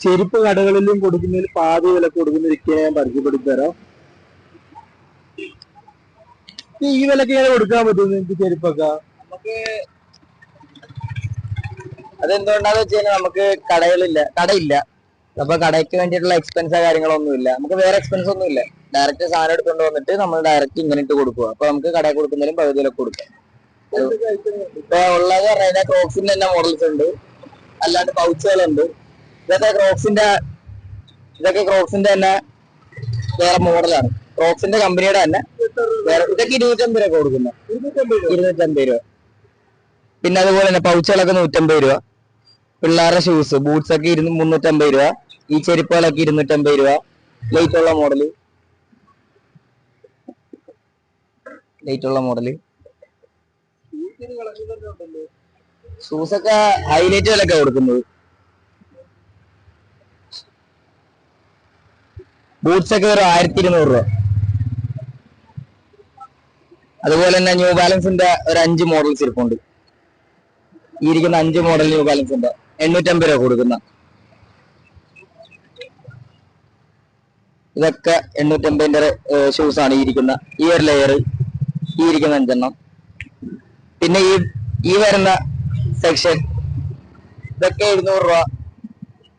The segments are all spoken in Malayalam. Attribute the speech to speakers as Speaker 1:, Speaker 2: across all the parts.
Speaker 1: ചെരുപ്പ് കടകളിലും കൊടുക്കുന്നതിന് പാതി വില കൊടുക്കുന്ന വ്യക്തിയെ ഞാൻ പരിചയപ്പെടുത്തി തരാം ഈ വിലക്ക് ഞാൻ കൊടുക്കാൻ പറ്റും നിങ്ങൾക്ക് ചെരുപ്പൊക്കെ?
Speaker 2: നമുക്ക് അതെന്തുകൊണ്ടാന്ന് വെച്ച് കഴിഞ്ഞാൽ നമുക്ക് കടകളില്ല കടയില്ല. അപ്പൊ കടയ്ക്ക് വേണ്ടിയിട്ടുള്ള എക്സ്പെൻസോ കാര്യങ്ങളൊന്നും ഇല്ല. നമുക്ക് വേറെ എക്സ്പെൻസ് ഒന്നും ഇല്ല. ഡയറക്റ്റ് സാധനം എടുത്തുകൊണ്ട് വന്നിട്ട് നമ്മൾ ഡയറക്റ്റ് ഇങ്ങനെ ഇട്ട് കൊടുക്കുക അപ്പൊ നമുക്ക് കടയിൽ കൊടുക്കുന്നതിലും പകുതിയിലൊക്കെ കൊടുക്കാം. ഇപ്പൊ ഉള്ളത് പറഞ്ഞാൽ ക്രോക്സിന്റെ തന്നെ മോഡൽസ് ഉണ്ട്. അല്ലാണ്ട് പൗച്ചുകളുണ്ട് ഇതൊക്കെ ക്രോക്സിന്റെ ഇതൊക്കെ ക്രോക്സിന്റെ തന്നെ വേറെ മോഡലാണ് ക്രോക്സിന്റെ കമ്പനിയുടെ തന്നെ വേറെ ഇതൊക്കെ ഇരുന്നൂറ്റമ്പത് രൂപ കൊടുക്കുന്നു. ഇരുന്നൂറ്റമ്പത് രൂപ. പിന്നെ അതുപോലെ തന്നെ പൗച്ചുകളൊക്കെ നൂറ്റമ്പത് രൂപ. പിള്ളേരുടെ ഷൂസ് ബൂട്ട്സ് ഒക്കെ ഇരുന്ന് മുന്നൂറ്റമ്പത് രൂപ. ഈ ചെരുപ്പുകളൊക്കെ ഇരുന്നൂറ്റമ്പത് രൂപ. ലൈറ്റ് ഉള്ള മോഡൽ ലൈറ്റ് ഉള്ള മോഡൽ ഷൂസ് ഒക്കെ ഹൈലൈറ്റ് വിലൊക്കെ കൊടുക്കുന്നത്. ബൂട്ട്സ് ഒക്കെ ഒരു ആയിരത്തി ഇരുന്നൂറ് രൂപ. അതുപോലെ തന്നെ ന്യൂ ബാലൻസിന്റെ ഒരു അഞ്ച് മോഡൽസ് ഇരിപ്പുണ്ട്. ഈ ഇരിക്കുന്ന അഞ്ച് മോഡൽ ന്യൂ ബാലൻസ് ഉണ്ട് എണ്ണൂറ്റമ്പത് രൂപ കൊടുക്കുന്ന. ഇതൊക്കെ എണ്ണൂറ്റമ്പതിന്റെ ഷൂസ് ആണ് ഈ ഇരിക്കുന്ന. ഈ ഒരു ലെയർ ഈ ഇരിക്കുന്ന അഞ്ചെണ്ണം. പിന്നെ ഈ ഈ വരുന്ന സെക്ഷൻ ഇതൊക്കെ എഴുന്നൂറ് രൂപ.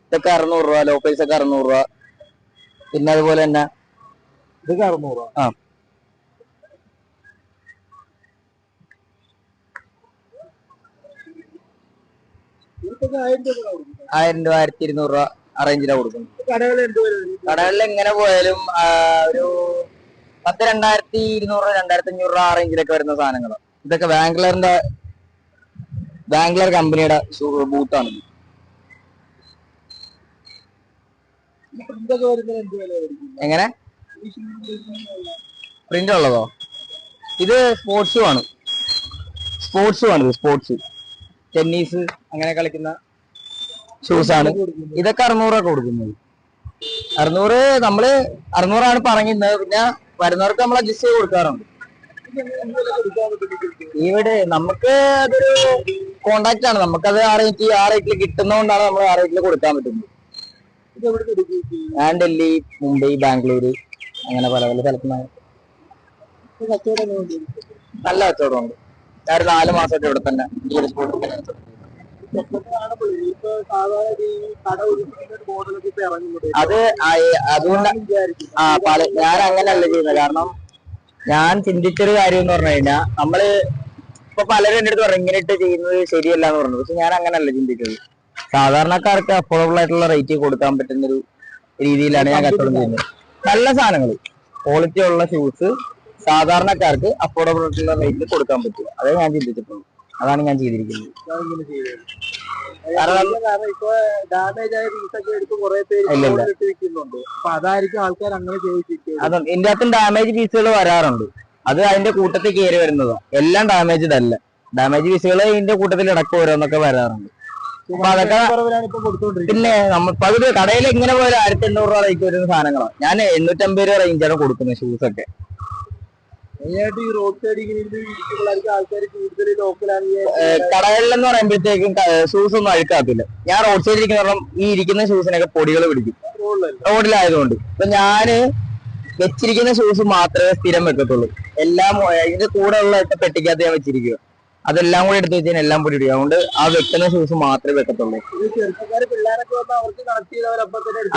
Speaker 2: ഇതൊക്കെ അറുന്നൂറ് രൂപ ലോക്കൽസ് ഒക്കെ അറുന്നൂറ് രൂപ. പിന്നെ അതുപോലെ തന്നെ
Speaker 1: ഇത് അറുന്നൂറ്
Speaker 2: ആ.
Speaker 1: ചെരുപ്പൊക്കെ ആയിരം രൂപ
Speaker 2: ആയിരത്തി ഇരുന്നൂറ് രൂപ ആ റേഞ്ചിലാണ് കൊടുക്കുന്നത്
Speaker 1: കടകളിൽ
Speaker 2: എങ്ങനെ പോയാലും ഒരു പത്ത് രണ്ടായിരത്തി ഇരുന്നൂറ് രൂപ രണ്ടായിരത്തി അഞ്ഞൂറ് രൂപ ആ റേഞ്ചിലൊക്കെ വരുന്ന സാധനങ്ങൾ ഇതൊക്കെ ബാംഗ്ലൂരിന്റെ ബാംഗ്ലൂർ കമ്പനിയുടെ ബൂട്ടാണ്
Speaker 1: ഇതൊക്കെ വരുന്നത് എന്ത് വില വരും?
Speaker 2: എങ്ങനെ? പ്രിന്റ് ഉള്ളതോ ഇത് സ്പോർട്സ് ആണ്. സ്പോർട്സ് ആണ് സ്പോർട്സ് ടെന്നീസ് അങ്ങനെ കളിക്കുന്ന ഷൂസ് ആണ്. ഇതൊക്കെ അറുന്നൂറ് രൂപ കൊടുക്കുന്നത്. അറുന്നൂറ് നമ്മൾ അറുന്നൂറാണ് പറഞ്ഞിരുന്നത്. പിന്നെ വരുന്നവർക്ക് നമ്മൾ അഡ്ജസ്റ്റ് ചെയ്ത് കൊടുക്കാറുണ്ട്? ഇവിടെ നമുക്ക് അതൊരു കോണ്ടാക്ട് ആണ്. നമുക്കത് ആ റേറ്റ് ആ റേറ്റിൽ കിട്ടുന്നതുകൊണ്ടാണ് നമ്മൾ ആ റേറ്റിൽ കൊടുക്കാൻ പറ്റുന്നത്. ഞാൻ ഡൽഹി മുംബൈ ബാംഗ്ലൂര് അങ്ങനെ പല പല സ്ഥലത്ത് നിന്ന്
Speaker 1: കച്ചവടം ഉണ്ട്?
Speaker 2: നല്ല കച്ചവടമുണ്ട്. ഞാൻ ഒരു നാല് മാസമായിട്ട് ഇവിടെ തന്നെ അത് അതുകൊണ്ട് ആ പല ഞാൻ അങ്ങനെയല്ല ചെയ്യുന്നത്. കാരണം ഞാൻ ചിന്തിച്ചൊരു കാര്യം എന്ന് പറഞ്ഞു കഴിഞ്ഞാൽ നമ്മൾ ഇപ്പൊ പലരും എന്റെ അടുത്ത് പറഞ്ഞു ഇങ്ങനെ ഇട്ട് ചെയ്യുന്നത് ശരിയല്ല എന്ന് പറഞ്ഞു. പക്ഷെ ഞാൻ അങ്ങനെയല്ല ചിന്തിച്ചത് സാധാരണക്കാർക്ക് അഫോർഡബിൾ ആയിട്ടുള്ള റേറ്റ് കൊടുക്കാൻ പറ്റുന്ന ഒരു രീതിയിലാണ് ഞാൻ കച്ചവടം ചെയ്യുന്നത്. നല്ല സാധനങ്ങൾ ക്വാളിറ്റി ഉള്ള ഷൂസ് സാധാരണക്കാർക്ക് അഫോർഡബിൾ ആയിട്ടുള്ള റേറ്റ് കൊടുക്കാൻ പറ്റും. അതേ ഞാൻ ചിന്തിച്ചിട്ടുള്ളൂ അതാണ് ഞാൻ ചെയ്തിരിക്കുന്നത്.
Speaker 1: എന്റെ
Speaker 2: അത് ഇതിന്റെ അകത്തും ഡാമേജ് പീസുകൾ വരാറുണ്ട്. അത് അതിന്റെ കൂട്ടത്തിൽ കയറി വരുന്നതാണ് എല്ലാം ഡാമേജ് അല്ല. ഡാമേജ് പീസുകൾ ഇതിന്റെ കൂട്ടത്തിൽ ഇടയ്ക്ക് ഓരോന്നൊക്കെ വരാറുണ്ട്. അപ്പൊ അതൊക്കെ പിന്നെ നമ്മൾ പകുതി കടയിൽ ഇങ്ങനെ പോയാലും ആയിരത്തി എണ്ണൂറ് രൂപ റേറ്റ് വരുന്ന സാധനങ്ങളാണ് ഞാൻ എണ്ണൂറ്റമ്പത് രൂപ റേഞ്ചാണ് കൊടുക്കുന്നത് ഷൂസ് ഒക്കെ.
Speaker 1: മെയിനായിട്ട് ഈ റോഡ് സൈഡ് ഇങ്ങനെ ആൾക്കാർ കൂടുതൽ ലോക്കലാണ്
Speaker 2: കടകളിൽ എന്ന് പറയുമ്പോഴത്തേക്കും ഷൂസ് ഒന്നും അഴുക്കാത്തില്ല ഞാൻ റോഡ് സൈഡിൽ ഇരിക്കുന്ന ഈ ഇരിക്കുന്ന ഷൂസിനൊക്കെ പൊടികൾ പിടിക്കും. റോഡിലായതുകൊണ്ട്. ഇപ്പൊ ഞാൻ വെച്ചിരിക്കുന്ന ഷൂസ് മാത്രമേ സ്ഥിരം വെക്കത്തുള്ളൂ. എല്ലാം ഇതിന്റെ കൂടെ ഉള്ള പെട്ടിക്കകത്ത് ഞാൻ വെച്ചിരിക്കുക അതെല്ലാം കൂടി എടുത്ത് വെച്ചാൽ എല്ലാം പൊടി ഇടുക അതുകൊണ്ട് ആ വെക്കുന്ന ഷൂസ് മാത്രമേ വെക്കത്തുള്ളൂ.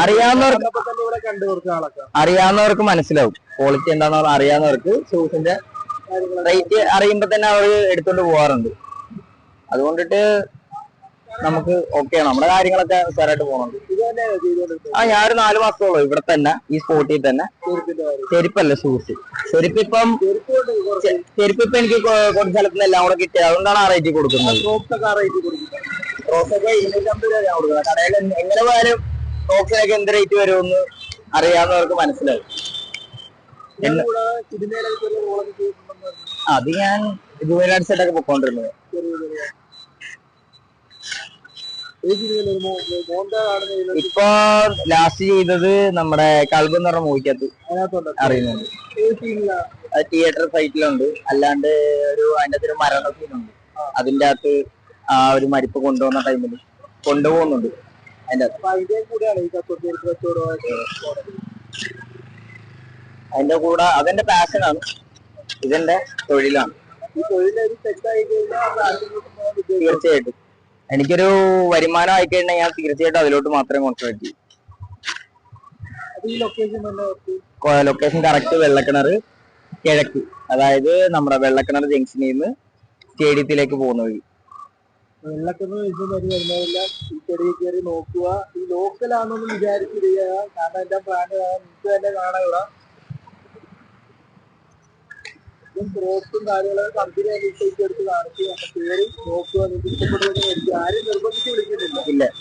Speaker 2: അറിയാവുന്നവർക്ക് അറിയാവുന്നവർക്ക് മനസ്സിലാവും. ക്വാളിറ്റി എന്താണെന്ന് അറിയാവുന്നവർക്ക് ഷൂസിന്റെ റേറ്റ് അറിയുമ്പോ തന്നെ അവർ എടുത്തോണ്ട് പോവാറുണ്ട്. അതുകൊണ്ടിട്ട് നമുക്ക് ഓക്കെയാണ് നമ്മുടെ കാര്യങ്ങളൊക്കെ ഉഷാറായിട്ട് പോകുന്നുണ്ട് ആ ഞാനൊരു നാല് മാസത്തോളം ഇവിടെ തന്നെ ഈ സ്പോട്ടിൽ തന്നെ. ചെരുപ്പല്ലേ ഷൂസ് ചെരുപ്പ് ഇപ്പം
Speaker 1: ചെറുപ്പുകൊണ്ട് കുറച്ച്
Speaker 2: ചെ- ചെരുപ്പ് ഇപ്പൊ എനിക്ക് കുറച്ച് സ്ഥലത്ത് നിന്ന് എല്ലാം കൂടെ കിട്ടിയത്. അതുകൊണ്ടാണ് ആ റേറ്റ് കൊടുക്കുന്നത്. റോസൊക്കെ ഇരുന്നൂറ്റമ്പത് രൂപ കടയിൽ എങ്ങനെ പോയാലും റോക്സിനൊക്കെ എന്ത് റേറ്റ് വരുമെന്ന് അറിയാവുന്നവർക്ക് മനസ്സിലാവും.
Speaker 1: പറഞ്ഞു.
Speaker 2: അത് ഞാൻ ജൂനിയർ ആയിട്ടൊക്കെ പൊക്കോണ്ടിരുന്നത് ഇപ്പൊ ലാസ്റ്റ് ചെയ്തത് നമ്മുടെ കൽബ് എന്ന് പറഞ്ഞ മൂവിക്കകത്ത് അറിയുന്നുണ്ട്. തിയേറ്റർ സൈറ്റിലുണ്ട് അല്ലാണ്ട് ഒരു അതിന്റെ അകത്ത് ഒരു മരണ സീനുണ്ട് അതിന്റെ അകത്ത് ആ ഒരു മരിപ്പ് കൊണ്ടുപോകുന്ന ടൈമിൽ കൊണ്ടുപോകുന്നുണ്ട് അതിന്റെ
Speaker 1: അതിന്റെ
Speaker 2: കൂടെ അതെന്റെ പാഷനാണ് ഇതെന്റെ തൊഴിലാണ്. തീർച്ചയായിട്ടും. എനിക്കൊരു വരുമാനം ആയി കഴിഞ്ഞാൽ ഞാൻ തീർച്ചയായിട്ടും അതിലോട്ട് മാത്രമേ കോൺസെൻട്രേറ്റ് ചെയ്യൂ.
Speaker 1: ലൊക്കേഷൻ
Speaker 2: കറക്റ്റ് വെള്ളക്കിണർ കിഴക്ക്. അതായത് നമ്മുടെ വെള്ളക്കിണർ ജംഗ്ഷനിൽ നിന്ന് സ്റ്റേഡിയത്തിലേക്ക് പോകുന്ന വഴി.
Speaker 1: വെള്ളക്കിണർ ജംഗ്ഷൻ വരുന്നതെല്ലാം. ഈ ചെടിയിൽ കയറി നോക്കുക. ഈ ലോക്കലാണെന്ന് വിചാരിച്ച് ചെയ്യുക കാരണം എന്റെ പ്ലാന് നിങ്ങൾക്ക് തന്നെ കാണാം ഗ്രോത്തും കാര്യങ്ങളൊക്കെ കമ്പനി അനുസരിച്ച് എടുത്ത് കാണിച്ച് കയറി നോക്കുക നിങ്ങൾക്ക് ആരും നിർബന്ധിച്ച് വിളിക്കുന്നില്ല